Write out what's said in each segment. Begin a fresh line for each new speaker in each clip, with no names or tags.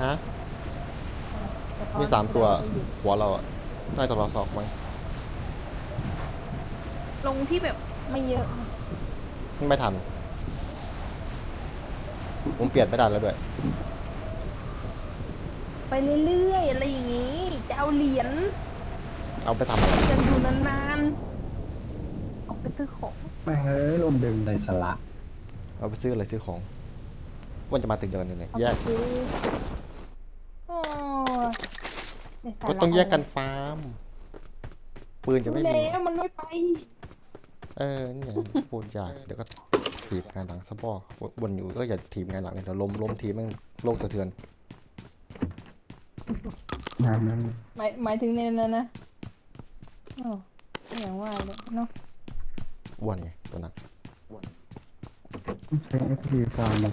ฮะ
สะท้อน
มีสามตัว
ไปอยู่
หัวเราอะใต้ตลอดศอกมั้ง
ลงที่แบบไม่เยอะ
ไม่ทัน ผมเปลี่ยนไม่ได้แล้วด้วย
ไปเรื่อยๆอะไรอย่างงี้ จะเอาเหรียญ
เอาไปทำอะไร
จะอยู่นานๆเอาไปซื้อของ
แม่งเอ้ยลมดึง
ได้สละ
เอาไปซื้ออะไรซื้อของวันจะมาตึกเดินเนี่ย
เอา
แย
ไป
ก
ซื้อโอ้ยได้สาระ
ก็ต้องแยกกันฟาร์ม ปืนจะ
รู้
ไม่มี
แล้วมันไม่ไป
เออนี่ไงพูดยากเดี๋ยวก็ถีบงานหลังซะบ่บนอยู่ก็อย่าถีบงานหลังเลยเดี๋ยวล้มล้มทีแม่งโลกสะเทือน
งานนั้น
หมายหมายถึงในนั้นนะอ๋ออย่างว่าเลยเนาะ
อ้วนไงตัวนั้น
ใช้เอฟพีฟาร์มเลย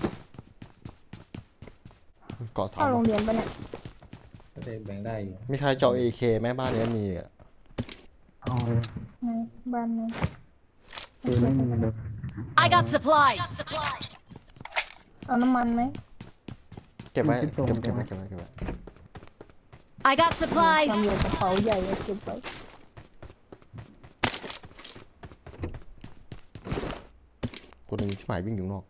เกาะสา
เข้ามโรงเรียนปะเนี่ย
ก็ได้แบ่งได้อยู่
มีใครเจาะเอเคแม่บ้านเนี้ยมีอะ
เอาเลย
ในบ้านนี้
ปืนไม่มีเลย
I got supplies.
เอาน้ำมันไหม
เก็บไว้เก็บเก็บไว้เก็บไว้เก็บไว้
I got
ทำ
supplies.
อยู่กระเป๋าใหญ่อะเก็บไว้
ตัวหนึงชิบหายวิ่งอยู่ข้างนอก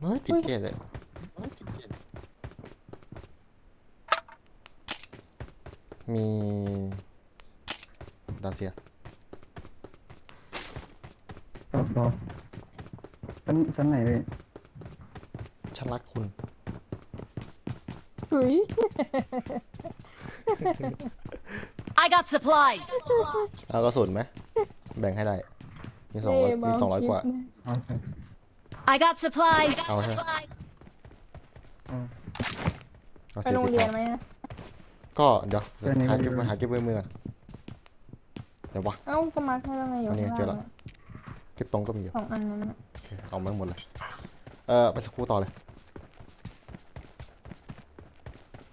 เฮ้ยติดเกตเลยเฮ้ยติดเกต มีดาเซีย
ต่อต่อชั้นชั้นไหนเลย
ฉันรักคุณ
เฮ้ย
I got supplies.
เอากระสุนไหมแบ่งให้ได้ มีสองร้อยมีสองร้อยกว่า
เอาใช่
I got supplies.
เอาใช่ไหม
เอา
เอา
ไป
สี่
โรง
สิบ
เรียน
พอ
ไหมอะ
ก็เดี๋ยว
เดี๋ยวนี้
หาเก็บ
ก็
ไว้
อยู่
หาเก็บไว้มือก่อนเดี๋ยววะ
เอ้าก็มาแค่แล้วไงอยู่
อันนี้
ข้าง
เจอละ
ล่างอะ
เก็บตรงก็มีอยู่
สองอันนั้นอะ
โอเคเอามาหมดเลย เออไปสกครูต่อเลย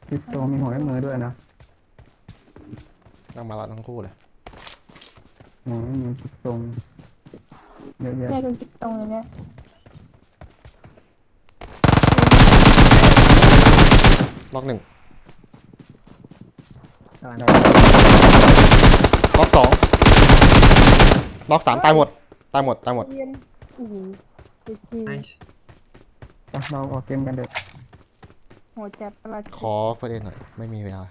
คริปโตมีหัวให้มือด้วยนะ
นั่งมาละทั้งคู่เลย
หัวให้มือคริปโตเยอะแยะ
เนี่ยก็กิ๊กตรงเลยเนี่ย
ล็อกหนึ่ง
กำลัง
ล็อกสองล็อกสามตายหมด ตายหมด ตายหมด
เรียนโอ้โหโอเค
ไอ้
ไปเราออกเกมกันเด็ด
หัวจัดประหลาด
ขอเฟรนหน่อย ไม่มีเวลา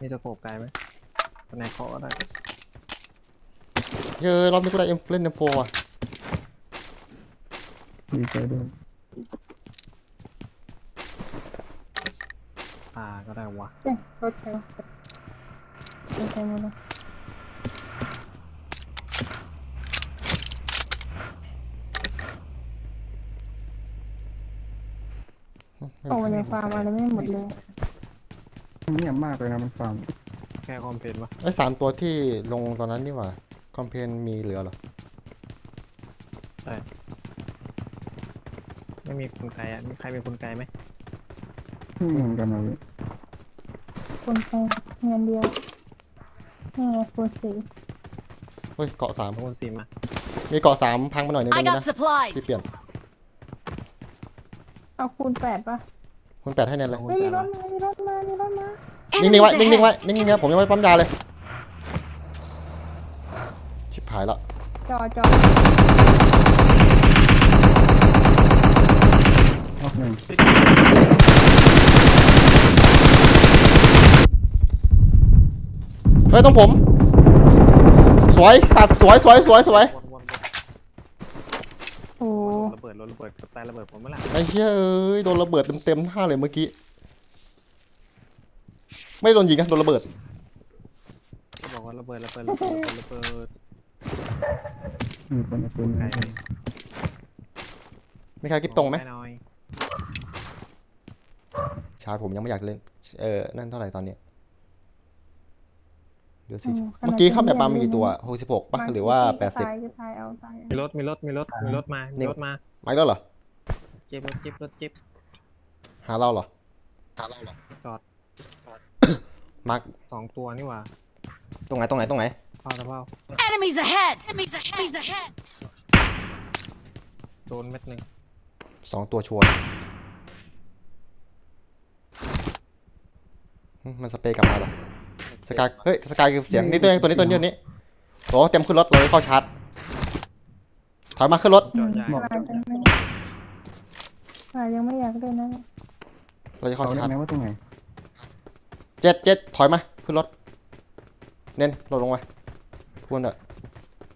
มีตะโขบไกลไหมคนไหนเคาะก็ได้
เยอะรอบนี้ก็ได้เอ็มเล่นเอ็มโฟอะ
ดีใจด้วยา
ก็ได้วะ
เอ้ยรถใครวะรถใครมาเลยโอ้มันยังฟาร์มอะไรไม่หมดเลย
เงียบมากเลยนะมันฟาร์ม
แค่คอมเพนวะ
ไอ้สามตัวที่ลงตอนนั้นนี่หว่าคอมเพนมีเหลือเหรอ
ไม่มีคนไกลอะมีใครมีคนไกลไหม
ที่เหมือนกันเลย
คนไทยเงินเดียวนี่ไงคนสี
เฮ้ยเกาะสาม
บางคนสี่มา
มีเกาะสามพังไปหน่อยนึง
I
ตรงนี้
got
นะที่
supplies.
เปลี่ยน
เอาคูณแปดปะ
คุณแปดให้แน่นเลย
ไม่มีรถมามีรถมามีรถมา
นิ่งๆ
Enemies
ไว้นิ่งๆไว้
ahead.
นิ่งๆนะผมยังไม่ปั๊มยาเลย ชิบหายละ
จอจอ
รอบหนึ่ง
เฮ้ยต้องผม สวยสัตว์สวยสวยสวยสวย
วนวนวน
โอ้
รถระเบิดรถระเบิดกับตายระเบิดผมไม่ละ
ไอ้เหี้ยเอ้ยโดนระเบิดเต็มๆท่าเลยเมื่อกี้ ไม่โดนยิงนะโดนระเบิด
ก็บอกว่าระเบิดระเบิดระเบิดระเบิด
มีคนเอาปืน
ไกล
มา
เลย
มีใครกิบตรงไหม
ด้น้อย
ชาร์จผมยังไม่อยากเล่น เออนั่นเท่าไหร่ตอนนี้ เดี๋ยวสิเมื่อกี้เข้าแบบมามีกี่ตัวหกสิบหกป่ะหรือว่าแปดสิบ
ตายจะตายเอาตาย
มีรถมีรถมีรถมีรถมามีรถมา
ไม่แล้วเหรอ
เจ็บรถจิ๊บรถจิ๊บ
หาเราเหรอ หาเราเหรอ
จอด
มาร์ก
สองตัวนี่หว่า
ตรงไหนตรงไหนตรงไหน
เผาตะเผา
Enemies ahead. Enemies ahead. Enemies ahead.
โดนเม็ดหนึ่ง
สองตัวชัวร์หึมันสเปรย์กลับมาเหรอ สกายเฮ้ยสกายคือเสียงนี่ตัวนี้ตัวนี้ตัวนี้ตัวนี้โอ้เต็มขึ้นรถเลยเข้าชาร์จถอยมาขึ้นรถ
จอดยาง
บอก
อาจจะไม่อายังไม่อยากเล่นนะ
เราจะ
เขา
เข้า
เรีย
ชากร์จ
ไหมว่าตรงไหน
เจ็ดเจ็ดถอยมาขึ้นรถเน้นเราลงมาทวนเถอะ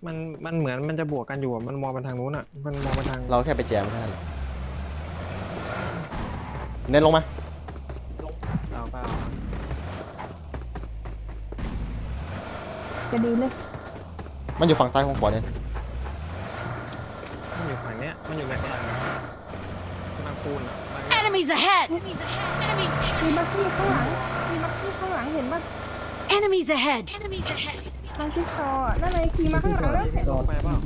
มันมันเหมือนมันจะบวกกันอยู่อะมันมองไปทางนู้นอะมันมองไปทาง
เราแค่ไปแจมแค่นั้นแหละเน้นลงมา
เรา
จะดีเลย
มันอยู่ฝั่งซ้ายของขวาเน้น
มันอยู่ฝั่งเนี้ย มันอยู่ในกลางกลางปูนอะกลาง
Enemies ahead!
มีมักกี้ข้างหลัง มีมักกี้ข้างหลังเห็นป่ะ
Enemies ahead!
ทางจิ๊กซอว์อะนั่นไงขี่มาข้างหลังแล้วเห็น
จอดไปเปล่า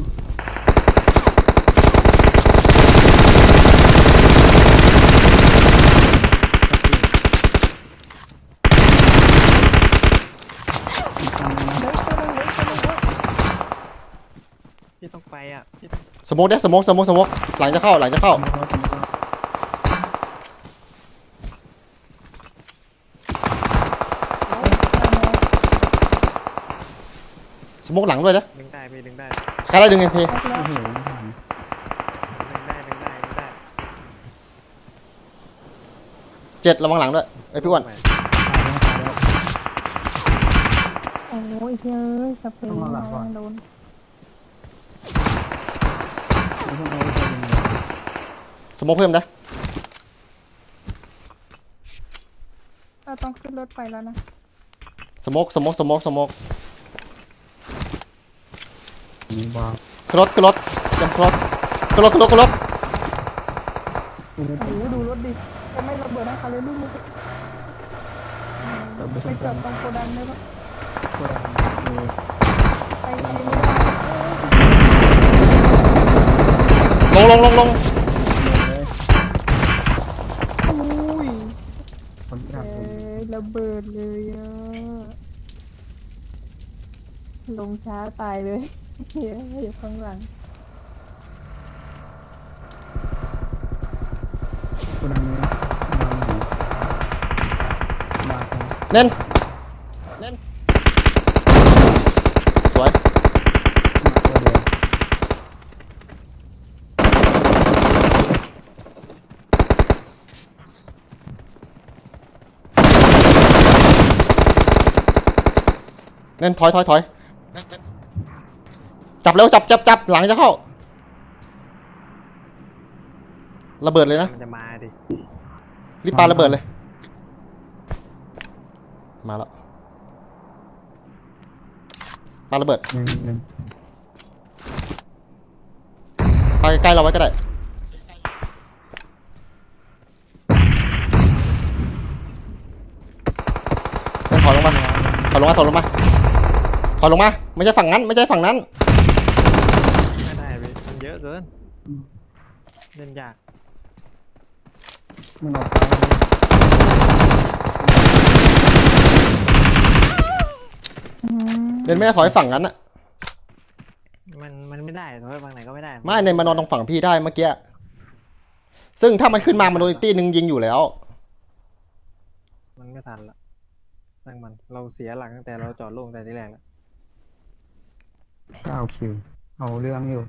อีกทางนึงนะ
เดี๋ยวตัวนึงเดี๋ยวตัวนึงเดี๋ยว
พี่ต้อง ไปอะพี่ต้อง
สโมกเด้สโมกสโมกสโมกหลังจะเข้าหลังจะเข้า
สมมติว่าสมมติว่า
สโมกหลังด้วยนะ
ดึงได้พี่ดึงได้
ใครได้ดึงเอ็มพี
โอ้โหไม่ทัน
ดึงได้ดึงได้ดึงได้
เจ็ดระวังหลังด้วยไอยพี่อ้วน
ไป
ตายแล้วตายแล้ว
โอ้ยเฮ้ยสเปรย์
ต้องเอาหลังก่อน
โดน
ไม่ต้องเอาไปใส่ยิงเลย
สโมกเพิ่มนะ
เราต้องขึ้นรถไปแล้วนะ
สโมกสโมกสโมกสโมก
มีบ้า
ขึ้นรถขึ้นรถจำขึ้นรถขึ้นรถขึ้นรถขึ้นรถ
ไม่ได้
โอ้โหดูรถดิจะไม่ระเบิดให้เขาเลยลูกมึง
เราไป
ไป
ใส่
จ
กั
อนดตรงโกดังได้ปะ
ตัวเออ
ไปยิงไม่ได้
ลงลงลงลง
เลย
อุ้ย
คนที่
เอ้
ทำผม
ยระเบิดเลยอะลงช้าตายเลยเฮ้ยอยู่ข้างหลัง
คนนั้นนี้บางคน
เน้นเน้นสวย
ตัวเดียว
เน้นถอยถอยถอยจับเร็วจับจับจับหลังจะเข้า ระเบิดเลยนะ
มันจะมาดิ
รีบปาระเบิดเลย มาแล้วปาระเบิด
หนึ่งหนึ่ง
ปาใกล้ๆเราไว้ก็ได้ ถอยลงมา ถ อยลงมาถอยลงมาถอยลงมาไม่ใช่ฝั่งนั้น ไม่ใช่ฝั่งนั้น
ไม่ได้พี่มันเยอะเกินเล่นยาก
มันออก
อืม
เดินไม่ได้ถอยฝั่งนั้นอะ
มันมันไม่ได้ถอยฝั่งไหนก็ไม่ได้
ไม่เนนมานอนตรงฝั่งพี่ได้เมื่อกี้ซึ่งถ้ามันขึ้นมามันโดนอีกตี้หนึ่งยิงอยู่แล้ว
มันไม่ทันละ ตั้งมัน เราเสียหลังตั้งแต่เราจอดลงแต่ที่แรกแล้ว
เก้าคิว เอาเรื่องอยู่